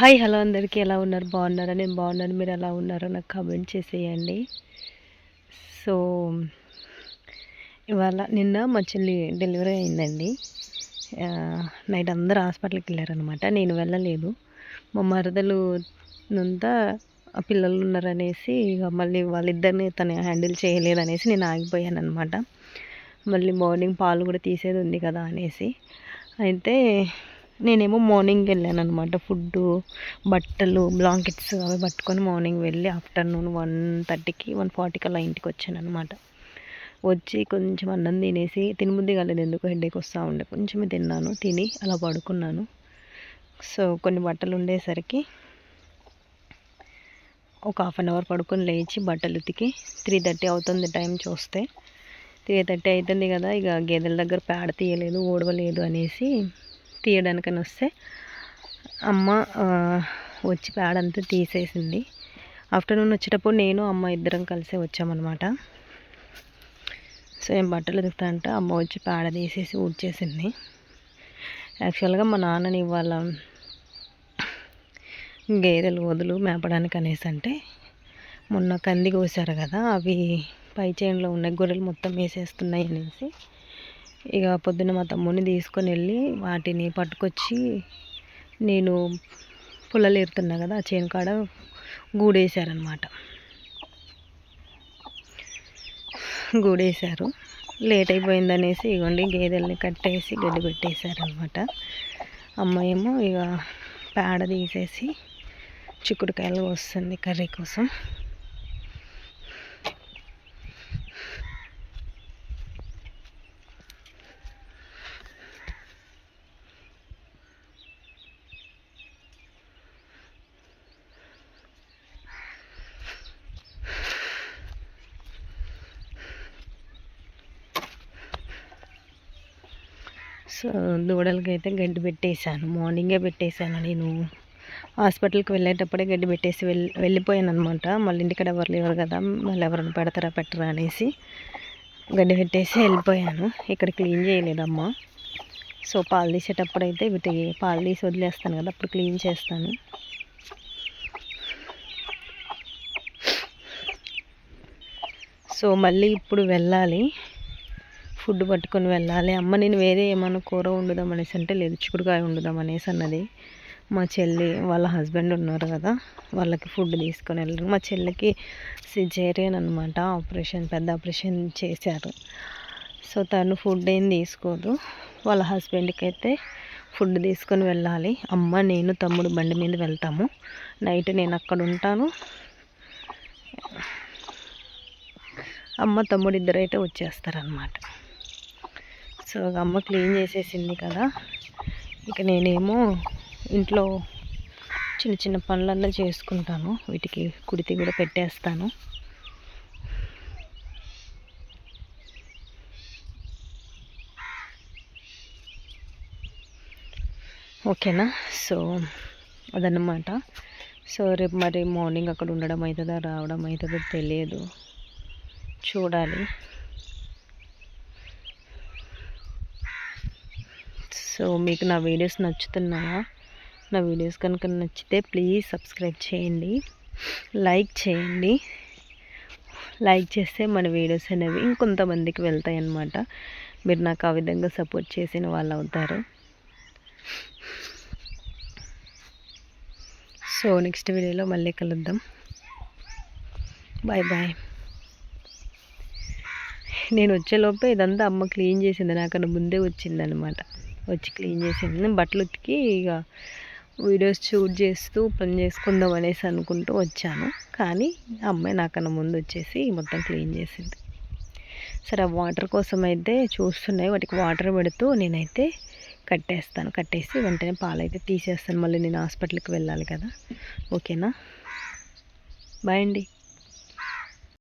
Hi hello అందరికీ ఎలా ఉన్నారు? బాగున్నారా? నేను బాగున్నాను. మీరు ఎలా ఉన్నారో నాకు కమెంట్ చేసేయండి. సో ఇవాళ నిన్న మా చెల్లి డెలివరీ అయిందండి. నైట్ అందరూ హాస్పిటల్కి వెళ్ళారనమాట నేను వెళ్ళలేదు. మా మరదలు అంతా ఆ పిల్లలు ఉన్నారనేసి ఇక మళ్ళీ వాళ్ళిద్దరిని తను హ్యాండిల్ చేయలేదనేసి నేను ఆగిపోయాను అనమాట మళ్ళీ మార్నింగ్ పాలు కూడా తీసేది ఉంది కదా అనేసి. అయితే నేనేమో మార్నింగ్ వెళ్ళాను అనమాట ఫుడ్ బట్టలు బ్లాంకెట్స్ అవి పట్టుకొని మార్నింగ్ వెళ్ళి ఆఫ్టర్నూన్ వన్ థర్టీకి వన్ ఫార్టీకి అలా ఇంటికి వచ్చాను అనమాట వచ్చి కొంచెం అన్నం తినేసి తినబుద్ది కాలేదు ఎందుకు హెడ్ఏక్ వస్తూ ఉండే. కొంచెమే తిన్నాను తిని అలా పడుకున్నాను. సో కొన్ని బట్టలు ఉండేసరికి ఒక హాఫ్ అన్ అవర్ పడుకొని లేచి బట్టలు ఉతికి త్రీ థర్టీ అవుతుంది టైం చూస్తే. త్రీ థర్టీ అవుతుంది కదా ఇక గేదెల దగ్గర పేడ తీయలేదు ఓడవలేదు అనేసి తీయడానికని వస్తే అమ్మ వచ్చి పేడంతా తీసేసింది. ఆఫ్టర్నూన్ వచ్చేటప్పుడు నేను అమ్మ ఇద్దరం కలిసే వచ్చామన్నమాట. సో ఏం బట్టలు ఉతుకుతా అంటే అమ్మ వచ్చి పేడ తీసేసి ఊడ్చేసింది. యాక్చువల్గా మా నాన్నని ఇవాళ గేదెలు వదులు మేపడానికి అనేసి అంటే మొన్న కంది కోసారు కదా అవి పై చేనులో ఉన్న గొర్రెలు మొత్తం వేసేస్తున్నాయి అనేసి ఇక పొద్దున్న మా తమ్ముడిని తీసుకొని వెళ్ళి వాటిని పట్టుకొచ్చి నేను పుల్లలు ఏరుతున్నా కదా ఆ చేను కాడ గూడేశారనమాట గూడేశారు. లేట్ అయిపోయిందనేసి ఇవ్వండి గేదెల్ని కట్టేసి గడ్డి పెట్టేశారనమాట అమ్మాయేమో ఇక పేడ తీసేసి చిక్కుడుకాయలు వస్తుంది కర్రీ కోసం. దూడలకి అయితే గడ్డి పెట్టేశాను. మార్నింగే పెట్టేశాను. నేను హాస్పిటల్కి వెళ్ళేటప్పుడే గడ్డి పెట్టేసి వెళ్ళి వెళ్ళిపోయాను అనమాట మళ్ళీ ఇంటికాడ ఎవరు లేవరు కదా మళ్ళీ ఎవరైనా పెడతారా పెట్టరా అనేసి గడ్డి పెట్టేసి వెళ్ళిపోయాను. ఇక్కడ క్లీన్ చేయలేదమ్మా. సో పాలు తీసేటప్పుడు అయితే వీటి పాలు తీసి వదిలేస్తాను కదా అప్పుడు క్లీన్ చేస్తాను. సో మళ్ళీ ఇప్పుడు వెళ్ళాలి. ఫుడ్ పట్టుకొని వెళ్ళాలి. అమ్మ నేను వేరే ఏమైనా కూర వండుదాం అనేసి అంటే లేదు చిక్కుడుకాయ వండుదాం అనేసి అన్నది. మా చెల్లి వాళ్ళ హస్బెండ్ ఉన్నారు కదా వాళ్ళకి ఫుడ్ తీసుకొని వెళ్ళారు. మా చెల్లికి సిజేరియన్ అనమాట ఆపరేషన్ పెద్ద ఆపరేషన్ చేశారు. సో తను ఫుడ్ ఏం తీసుకోదు. వాళ్ళ హస్బెండ్కి అయితే ఫుడ్ తీసుకొని వెళ్ళాలి. అమ్మ నేను తమ్ముడు బండి మీద వెళ్తాము. నైట్ నేను అక్కడ ఉంటాను. అమ్మ తమ్ముడు ఇద్దరైతే వచ్చేస్తారనమాట సో అమ్మ క్లీన్ చేసేసింది కదా. ఇక నేనేమో ఇంట్లో చిన్న చిన్న పనులన్నీ చేసుకుంటాను. వీటికి కుడితి కూడా పెట్టేస్తాను. ఓకేనా? సో అదన్నమాట. సో రేపు మరి మార్నింగ్ అక్కడ ఉండడం అవుతుందా రావడం అవుతుందో తెలియదు. చూడాలి. సో మీకు నా వీడియోస్ నచ్చుతున్నాయా? నా వీడియోస్ కనుక నచ్చితే ప్లీజ్ సబ్స్క్రైబ్ చేయండి. లైక్ చేయండి. లైక్ చేస్తే మన వీడియోస్ అనేవి ఇంకొంతమందికి వెళ్తాయి అన్నమాట మీరు నాకు ఆ విధంగా సపోర్ట్ చేసిన వాళ్ళు అవుతారు. సో నెక్స్ట్ వీడియోలో మళ్ళీ కలుద్దాం. Bye bye. నేను వచ్చేలోపే ఇదంతా అమ్మ క్లీన్ చేసింది. నాకన్నా ముందే వచ్చిందనమాట వచ్చి క్లీన్ చేసింది బట్టలు ఉతికి ఇక వీడియోస్ షూట్ చేస్తూ పని చేసుకుందాం అనేసి అనుకుంటూ వచ్చాను. కానీ అమ్మాయి నాకన్నా ముందు వచ్చేసి మొత్తం క్లీన్ చేసింది. సరే ఆ వాటర్ కోసం అయితే చూస్తున్నాయి. వాటికి వాటర్ పెడుతూ నేనైతే కట్టేస్తాను. కట్టేసి వెంటనే పాలైతే తీసేస్తాను. మళ్ళీ నేను హాస్పిటల్కి వెళ్ళాలి కదా. ఓకేనా? బాయ్ అండి.